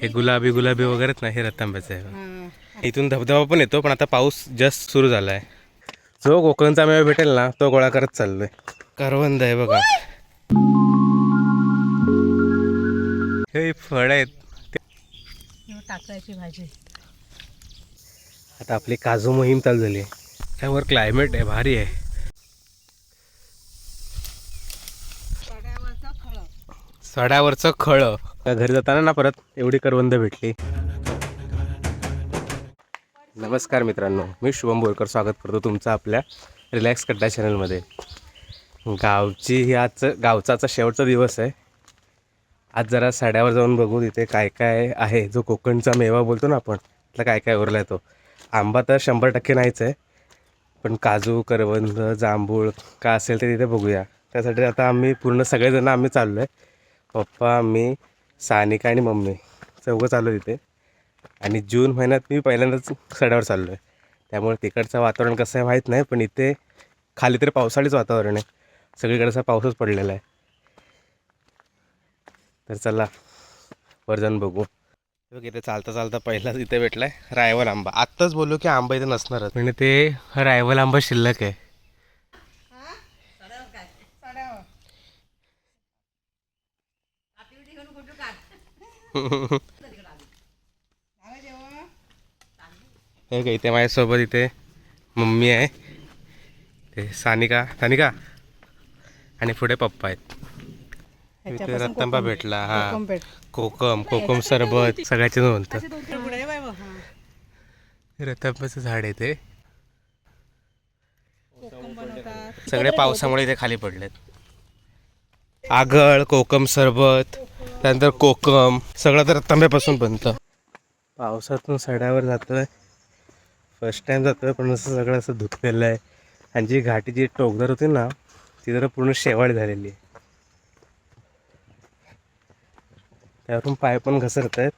हे गुलाबी गुलाबी वगैरेच नाही हे रतांब्याचं आहे. इथून धबधबा पण येतो पण आता पाऊस जस्ट सुरू झाला आहे जो कोकणचा मेवा भेटेल ना तो गोळा करत चाललोय. करवंद आहे बघा. हे फळ आहेत. टाकळ्याची भाजी. आता आपली काजू मोहीम चालू झाली आहे. त्यावर क्लायमेट आहे भारी आहे. सड्यावरचं खळ. घरी जाताना ना परत एवढी करवंद भेटली. नमस्कार मित्रांनो मी शुभम बोरकर स्वागत करतो तुमचं आपल्या रिलॅक्स कड्डा चॅनलमध्ये. गावची ही आजचं गावचाचा शेवटचा दिवस आहे. आज जरा साड्यावर जाऊन बघू तिथे काय काय आहे जो कोकणचा मेवा बोलतो ना आपण त्याला काय काय उरला आहे तो. आंबा तर शंभर टक्के नाहीच आहे पण काजू करवंद जांभूळ का असेल ते तिथे बघूया. त्यासाठी आता आम्ही पूर्ण सगळेजण आम्ही चाललो आहे पप्पा मी सानिका आणि मम्मी चौघं चालू तिथे. आणि जून महिन्यात मी पहिल्यांदाच सड्यावर चाललो आहे त्यामुळे तिकडचं वातावरण कसं आहे माहीत नाही पण इथे खाली तरी पावसाळीच वातावरण आहे. सगळीकडचा असा पाऊसच पडलेला आहे. तर चला वर जाऊन बघू. बघ इथे चालता चालता पहिलाच इथे भेटला आहे रायवल आंबा. आत्ताच बोललो की आंबा इथे नसणारच. म्हणजे ते रायवल आंबा शिल्लक आहे सड्यावर झालं जेवण हे का इथे माझ्यासोबत इथे मम्मी आहे. ते सानिका सानिका. आणि पुढे पप्पा आहेत. इथे रत्तांबा भेटला हा. कोकम. कोकम सरबत सगळ्याचे म्हणतं. रतांब्याचं झाड आहे ते. सगळे पावसामुळे इथे खाली पडलेत. आगळ कोकम सरबत. त्यानंतर कोकम सगळं तर रतांब्यापासून बनतं पावसातून सड्यावर जातोय. फर्स्ट टाइम जातोय पण असं सगळं असं धुतलेलं आहे. आणि जी घाटी जी टोकदार होती ना ती जरा पूर्ण शेवाळ झालेली आहे. त्यावरून पाय पण घसरत आहेत.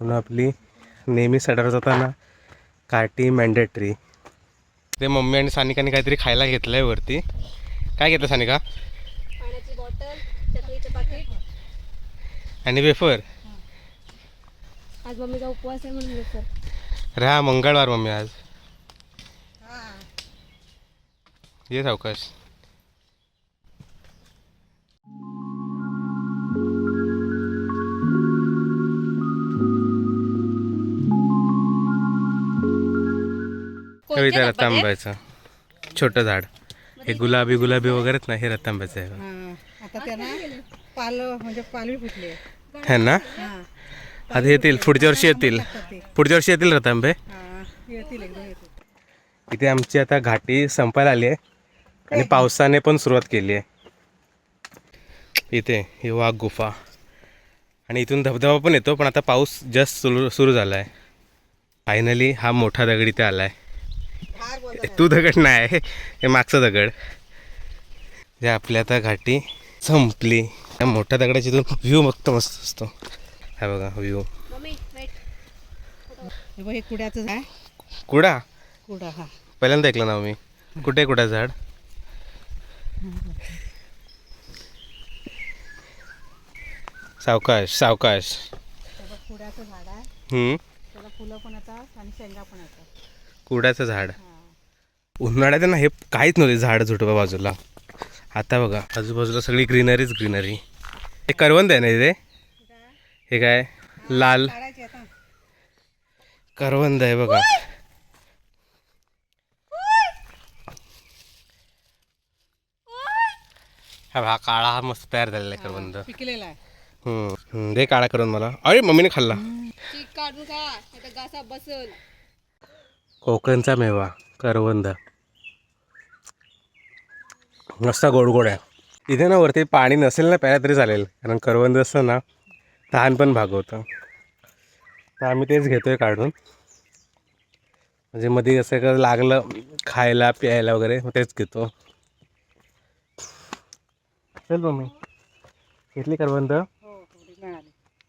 म्हणून आपली नेहमी सड्यावर जाताना काठी मॅन्डेटरी ते मम्मी आणि सानिकाने काहीतरी खायला घेतलंय वरती. काय घेतलं सानिका? आणि वेफर? आज मम्मीचा उपवास आहे म्हणून सर रे हा मंगळवार मम्मी आज. हा. ये सावकाश. इथे रतांब्याचं छोटं झाड. हे गुलाबी गुलाबी वगैरेच नाही हे रतांब्याचं आहे हा. आता पाल म्हणजे पालवी फुटली आहे. है ना? हा. आता येतील पुढच्या वर्षी येतील. पुढच्या वर्षी येतील. रतांबे हा. इथे आमची आता घाटी संपायला आली आहे आणि पावसाने पण सुरुवात केली आहे. इथे ही वाघ गुफा. आणि इथून धबधबा पण येतो पण आता पाऊस जस्ट सुरू सुरू झाला आहे फायनली हा मोठा दगड इथे आला आहे तू दगड नाही हे मागचा दगड. जे आपली आता घाटी संपली. त्या मोठ्या दगडाची इथून व्ह्यू मस्त मस्त असतो हा बघा व्ह्यू मम्मी वेट हे बघ, हे कुड्याचं आहे कुडा? कुडा हा. पहिल्यांदा ऐकलं ना मी. कुठे कुडा झाड? सावकाश सावकाश. हे बघ, कुड्याचं झाड आहे. हम्म, त्याला फुलं पण येतात आणि शेंगा पण येतात. कुड्याचं झाड. हा. उन्हाळ्यात ना हे काहीच नव्हते झाड झुटवा बाजूला. आता बघा. आजूबाजूला सगळी ग्रीनरीच ग्रीनरी हे करवंद आहे ना इथे? हे काय? लाल. करवंद आहे बघा. हा काळा हा मस्त तयार झालेला आहे करवंद. पिकलेला आहे. हम्म, हम्म, दे काळा करून मला. अरे मम्मीने खाल्ला. काढून घासा बसल. कोकणचा मेवा करवंद. मस्त गोड गोड आहे. इथे ना वरती पाणी नसेल ना प्यायला तरी चालेल. कारण करवंद असतं ना तहान पण भागवतं तर आम्ही तेच घेतोय काढून. म्हणजे मध्ये असं का लागलं खायला प्यायला वगैरे मग तेच घेतो. चल मम्मी. घेतली करवंद? हो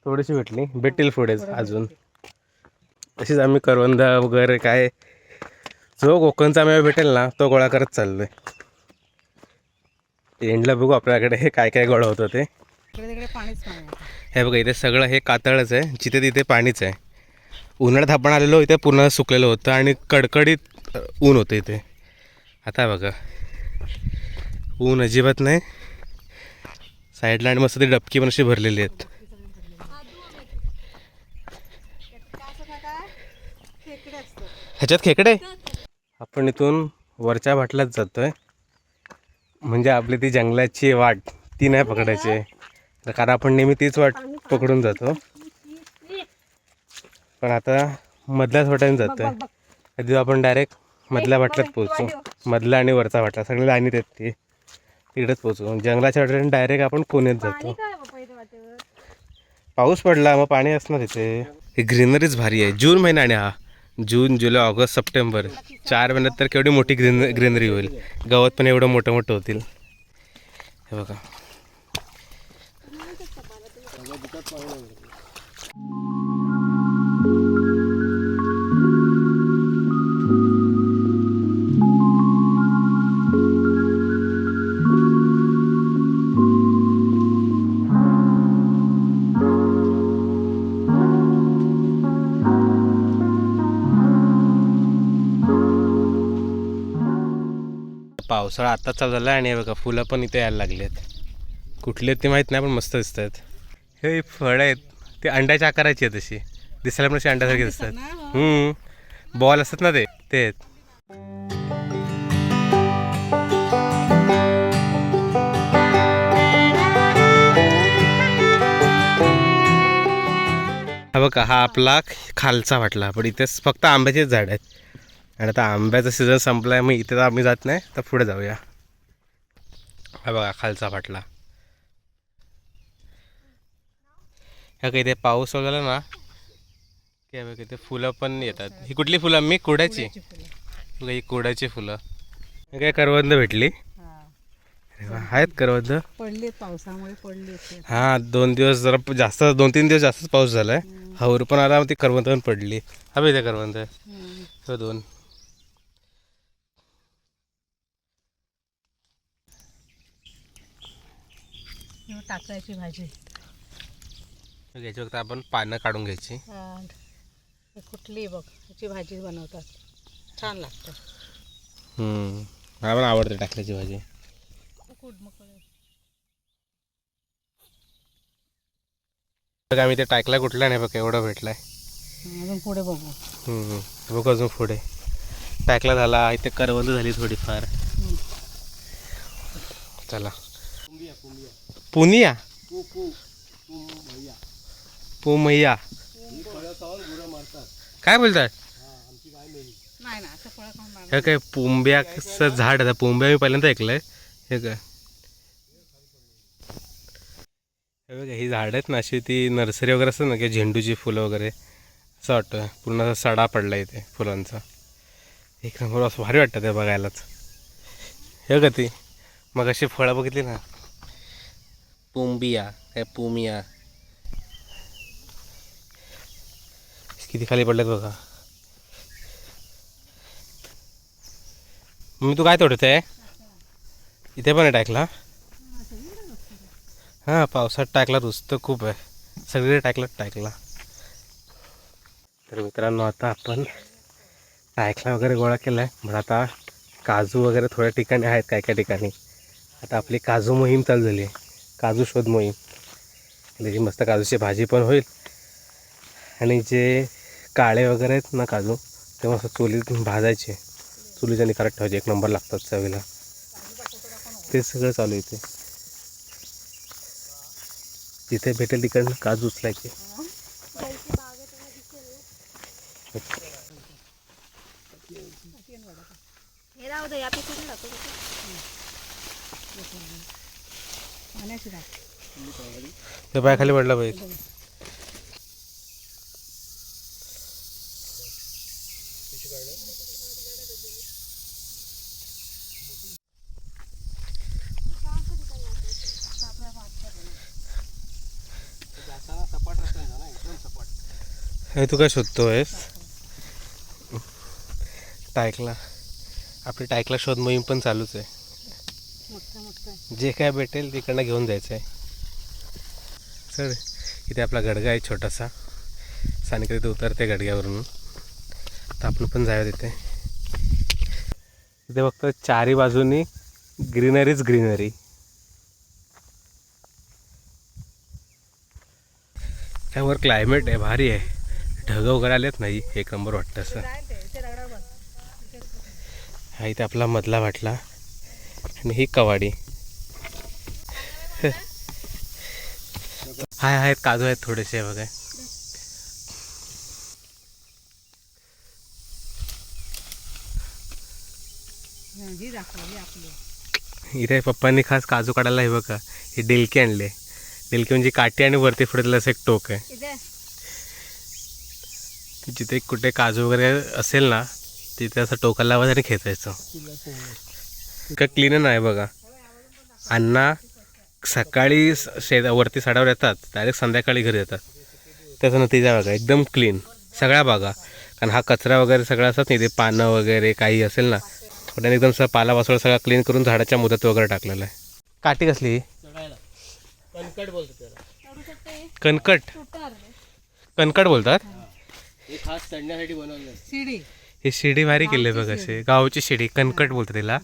थोडीशी भेटली. भेटतील पुढेच अजून. तशीच आम्ही करवंद वगैरे काय जो कोकणचा मेवा भेटेल ना तो गोळा करत चाललोय. एंडला बघू आपल्याकडे काय काय गोळा होतं ते. हे बघा इथे सगळं हे कातळच आहे. जिथे तिथे पाणीच आहे. उन्हाळ्यात आपण आलेलो इथे पूर्ण सुकलेलं होतं आणि कडकडीत ऊन होतं इथे. आता बघा. ऊन अजिबात नाही. साईडला आणि मस्त ती डबकी पण अशी भरलेली आहेत. ह्याच्यात खेकडे? आपण इथून वरच्या भाटलाच जातोय. म्हणजे आपली ती जंगलाची वाट ती नाही पकडायची. आहे. तर कारण आपण नेहमी तीच वाट पकडून जातो. पण आता मधल्याच वाट्याने जातोय. कधी आपण डायरेक्ट मधल्या वाटल्यात पोहोचू. मधला आणि वरचा वाटला सगळे लाईनीत आहेत ती. तिकडेच पोहोचू. जंगलाच्या वाट्याने डायरेक्ट आपण पुण्यात जातो. पाऊस पडला मग पाणी असणार इथे. हे ग्रीनरीच भारी आहे. जून महिना आणि हा. जून जुलै ऑगस्ट सप्टेंबर. चार महिन्यात तर केवढी मोठी ग्रीन ग्रीनरी होईल. गवत पण एवढं मोठं मोठं होतील. हे बघा. पावसाळा आता चालू झाला आणि बघा फुलं पण इथे यायला लागली आहेत कुठले आहेत ते माहीत नाही पण मस्त दिसत आहेत हे फळं आहेत. ते अंड्याच्या आकाराची आहेत तशी दिसायला पण अशी अंड्यासारखी दिसतात. हो. हम्म. बॉल असतात ना ते? ते आहेत. हा बघा हा आपला खालचा वाटला पण इथेच फक्त आंब्याचेच झाड आहेत. आणि आता आंब्याचा सीझन संपलाय मग इथे तर आम्ही जात नाही तर पुढे जाऊया. हा बघा खालचा फाटला ह्या काही इथे पाऊस वगैरे ना की बघा इथे फुलं पण येतात. ही कुठली फुलं? मी कुड्याची. बघा ही कुड्याची फुलं. काय करवंद भेटली? हा. आहेत करवंद. पडलेत पावसामुळे पडलेत हा दोन दिवस जरा जास्त दोन तीन दिवस जास्तच पाऊस झालाय. हवर पण आला मग ती करवंद पण पडली. हा बघ इथे करवंद. हो दोन. टाकायची भाजी. घ्यायची फक्त आपण पानं काढून घ्यायची. हा. हे कुठली बघ याची भाजी बनवतात. छान लागतं. हम्म. मला पण आवडते टाकल्याची भाजी. बघ आम्ही ते टाकला कुठला नाही बघ एवढं भेटलाय. अजून पुढे बघू. हम्म. बघ अजून पुढे. टाकला झाला इथे करवंद झाली थोडीफार. चला. पुनिया? पुमैया. काय बोलतात नाही ना असं फळं खाऊन मागं. हे काय पुंब्याचं झाड आहे पुंब्या मी पहिल्यांदा ऐकलंय. हे काय? हे बघा ही झाड आहेत ना अशी ती नर्सरी वगैरे असतात ना किंवा झेंडूची फुलं वगैरे असं वाटतं. पूर्ण असा सडा पडला इथे फुलांचा. एक नंबर असं भारी वाटतं ते बघायलाच. हे का ती. मग अशी फळं बघितली ना पुंबिया काय पुमिया किती खाली पडलं बघा मी तू काय तोडत आहे इथे पण आहे टाकला हां पावसात टाकला नुसतं खूप आहे सगळे टाकलं टाकला तर मित्रांनो आता आपण टायकला वगैरे गोळा केला आहे आता काजू वगैरे थोड्या ठिकाणी आहेत काय काय ठिकाणी आता आपली काजू मोहीम चालू झाली आहे काजू शोध मोहीम. त्याची मस्त काजूची भाजी पण होईल. आणि जे काळे वगैरे आहेत ना काजू ते मस्त चुलीत भाजायचे. चुलीच्या निकालात ठेवायचे. एक नंबर लागतात चवीला. ते सगळं चालू आहे इथे. जिथे भेटेल तिकडनं काजू उचलायचे. हे राहू दे या पाण्याची ते पाय खाली पडला पाहिजे हे तू काय शोधतोयस? टायकला. आपली टायकला शोध मोहीम पण चालूच आहे. जे काय भेटेल तिकडनं घेऊन जायचं आहे. सर इथे आपला गडगा आहे छोटासा. सानिका तिथे उतरते गडग्यावरून. तर आपण पण जाऊया तिथे. इथे फक्त चारी बाजूनी ग्रीनरीच ग्रीनरी. त्यावर क्लायमेट आहे भारी आहे. ढगं वगैरे आलेत नाही एक नंबर वाटतं असं हा इथे आपला मधला वाटला आणि ही कवाडी. हाय आहेत काजू आहेत थोडेसे बघा. ही इथे पप्पांनी खास काजू काढायला हे बघा हे डेलके आणले. डेलके म्हणजे काठी आणि वरती फुटलेलं असं एक टोक आहे. जिथे कुठे काजू वगैरे असेल ना तिथे असं टोकाला लावायचं आणि खेचायचं. का क्लीन नाही बघा. अण्णा सकाळी स- शेत वरती साडावर येतात डायरेक्ट संध्याकाळी घरी येतात. त्याचा नतीजा बघा एकदम क्लीन सगळ्या बागा. कारण हा कचरा वगैरे सगळा असतात नाही ते पानं वगैरे काही असेल ना त्याने एकदम सगळं पाला वासोळा सगळा क्लीन करून झाडाच्या मुदत वगैरे टाकलेला आहे. काठी कसली? एवढू शकते कणकट? कणकट बोलतात? शिडी. ही शिडी भारी केली बघ असे गावची शिडी कणकट बोलतात तिला.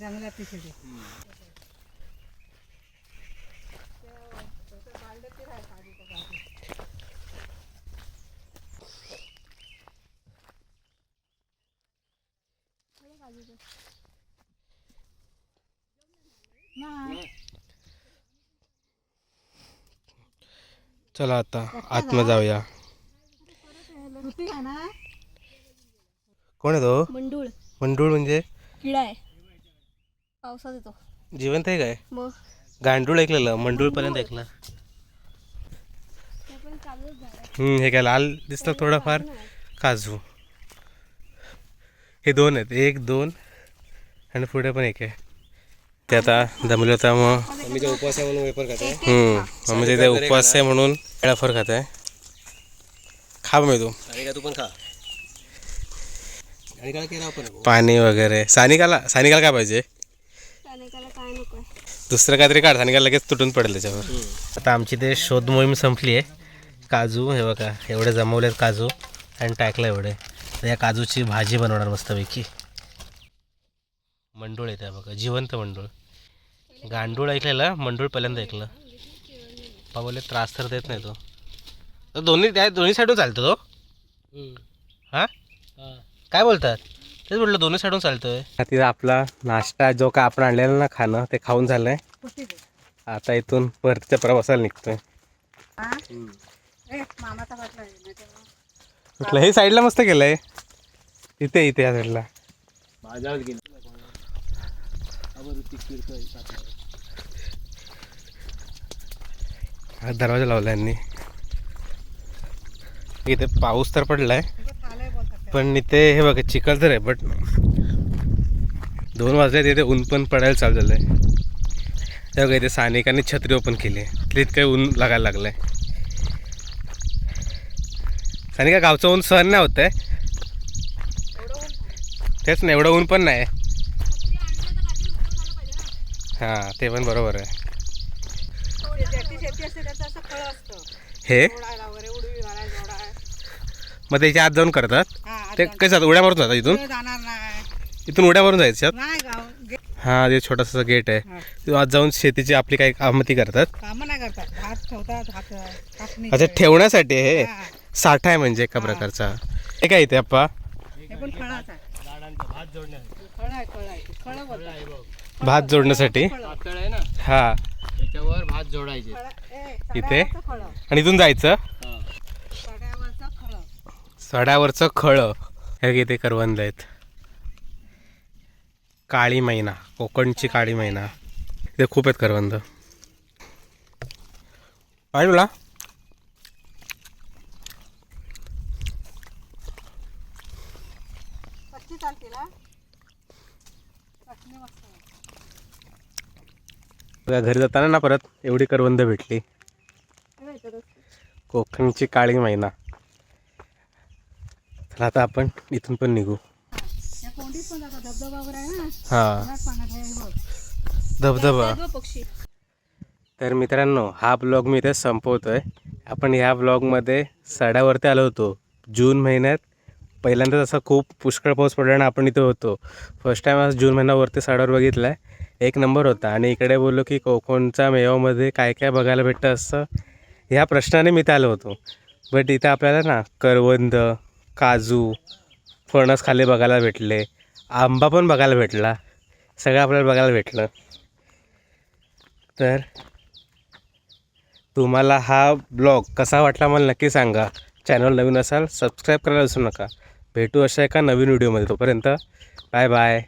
चला आता आतमध्ये जाऊया. ना कोण आहे तो? मंडूळ. मंडूळ म्हणजे? किडा आहे. पावसात येतो. जिवंत आहे काय? मग? गांडूळ ऐकलेलं मंडूळ पर्यंत ऐकलं. ते पण चालूच झालं हम्म, हे काय लाल दिसतं थोडंफार? काजू. हे दोन आहेत. एक दोन आणि पुढे पण एक आहे. ते आता जमलं होता मग मम्मीचा उपवास आहे म्हणून वेपर खाते हम्म, म्हणजे ते उपवास आहे म्हणून वेळाफर खात आहे खा मी तू. आणि का तू पण खा. आणि काय केलं आपण पाणी वगैरे. सानिकाला सानिकाला काय पाहिजे? दुसरं काहीतरी काढ सानिका लगेच तुटून पडेल त्याच्यावर. आता आमची ते शोध मोहीम संपली आहे. काजू हे बघा एवढे जमवलेत काजू. आणि टाकलं एवढे. या काजूची भाजी बनवणार मस्तपैकी. मंडूळ येते बघा जिवंत मंडूळ. गांडूळ ऐकलेलं मंडूळ पहिल्यांदा ऐकलं. पा बोले त्रास तर देत नाही तो. तो दोन्ही त्या दोन्ही साईडून चालतो तो? हां? काय बोलतात? तेच म्हटलं दोन्ही साईडून चालतोय. तिथं आपला नाश्ता जो काय आपण आणलेला ना खाणं ते खाऊन झालंय? आता इथून परतीच्या प्रवासाला निघतोय. हा? आहे. म्हटलं हे साईडला मस्त केलंय. इथे इथे या साईडला. हा दरवाजा लावला यांनी. इथे पाऊस तर पडलाय पण इथे हे बघा चिखल तर आहे बट दोन वाजले तिथे ऊन पण पडायला चालू झालंय. हे बघा इथे सानिकांनी छत्री ओपन केली आहे. तिथे इतकं ऊन लागायला लागलंय. सानिका गावचं ऊन सहन नाही होत आहे तेच नाही एवढं ऊन पण नाही हां ते पण बरोबर आहे. ते ज्याची शेती असते त्याचं असं फळ असतं. हे? मग त्याच्या आत जाऊन करतात? हा ते आता कसं जातात उड्या मारून जातात इथून? पुढे जाणार नाही. इथून उड्या मारून जायच्यात नाही गाव गे- हा ते छोटासा गेट आहे. आत जाऊन शेतीची आपली काही कामती करतात? कामं नाही करतात भात ठेवतात भात कापणी अच्छा ठेवण्यासाठी आहे हे. साठा आहे म्हणजे एका प्रकारचा. हे काय इथे अप्पा? हे पण फळाचं आहे. भात जोडण्यासाठी. पातळ आहे ना? हा. त्याच्यावर भात जोडायचे. इथे? आणि इथून जायचं? सड्यावरचं सड्यावरचं खळं. हे इथे करवंद आहेत. काळी मैना. कोकणची काळी मैना. इथे खूप आहेत करवंद. पाहिजे तुला कच्ची चालतील हा चटणी मस्त आहे. बघा, घरी जाताना ना परत एवढी करवंद भेटली. कोकणची काळी मैना. चला आता आपण इथून पण निघू. हा. धबधबा. तर मित्रांनो हा ब्लॉग मी इथे संपवतो आहे आपण ह्या ब्लॉगमध्ये सड्यावरती आलो होतो जून महिन्यात. पहिल्यांदाच असा खूप पुष्कळ पाऊस पडला आणि आपण इथे होतो. फर्स्ट टाईम आज जून महिन्यावरती साडावर बघितला आहे एक नंबर होता. आणि इकडे बोललो की कोकणच्या मेवामध्ये काय काय बघायला भेटतं असं ह्या प्रश्नाने मी आलो होतो. बट इथे आपल्याला ना करवंद काजू फणस खाली बघायला भेटले. आंबा पण बघायला भेटला. सगळं आपल्याला बघायला भेटलं. तर तुम्हाला हा ब्लॉग कसा वाटला मला नक्की सांगा. चॅनल नवीन असाल सबस्क्राईब करायला विसरू नका. भेटू अशा एका नवीन व्हिडिओमध्ये. तोपर्यंत बाय बाय.